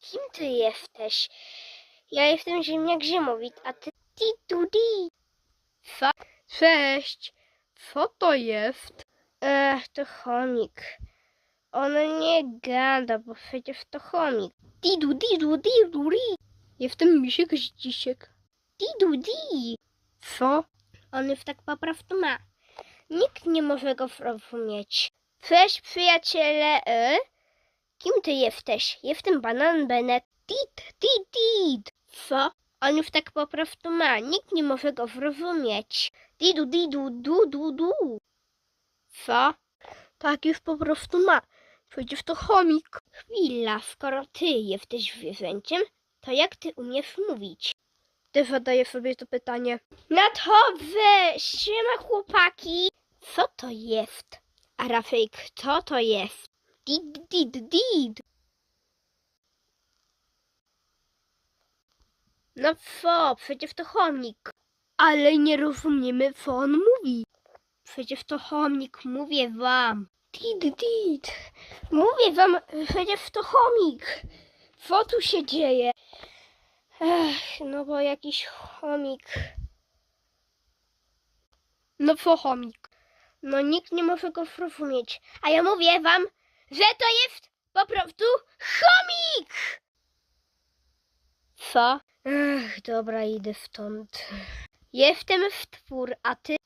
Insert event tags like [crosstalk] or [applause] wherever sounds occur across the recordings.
Kim ty jesteś? Ja jestem ziemniak ziemowit, a ty ti tu di. Fa Cześć. Co to jest? Ech, to chomik. On nie gada, bo przecież to chomik. Didu, didu, didu, ri. Jestem misiek zdzisiek. Didu, di. Co? On już tak po prostu ma. Nikt nie może go zrozumieć. Cześć, przyjaciele. E? Kim ty jesteś? Jestem Banan Benek. Dit, dit, dit. Co? On już tak po prostu ma. Nikt nie może go zrozumieć. Didu, didu, du, du, du. Co? Tak już po prostu ma. Przecież to chomik. Chwila, skoro ty jesteś zwierzęciem, to jak ty umiesz mówić? Ty zadaję sobie to pytanie. Nadchodzę! Siema chłopaki! Co to jest? A raczej kto to jest? Did, did, did! No co, przecież to chomik. Ale nie rozumiemy, co on mówi. Przecież to chomik, mówię wam. Did, did! Mówię wam, przecież to chomik. Co tu się dzieje? Ech, no bo jakiś chomik. No co chomik? No nikt nie może go zrozumieć. A ja mówię wam, że to jest po prostu chomik! Co? Ach, dobra, idę stąd. Jestem stwór, a ty...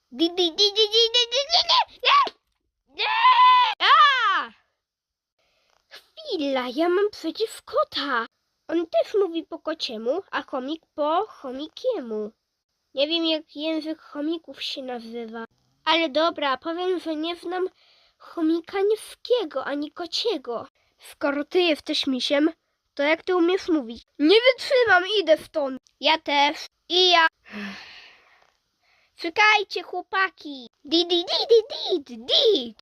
Chwila, ja mam przecież kota. On też mówi po kociemu, a chomik po chomikiemu. Nie wiem, jak język chomików się nazywa. Ale dobra, powiem, że nie znam chomika niskiego ani kociego. Skoro ty jesteś misiem, to jak ty umiesz mówić? Nie wytrzymam, idę stąd. Ja też. I ja. [sighs] Czekajcie, chłopaki. Di, di, di, di, di, di.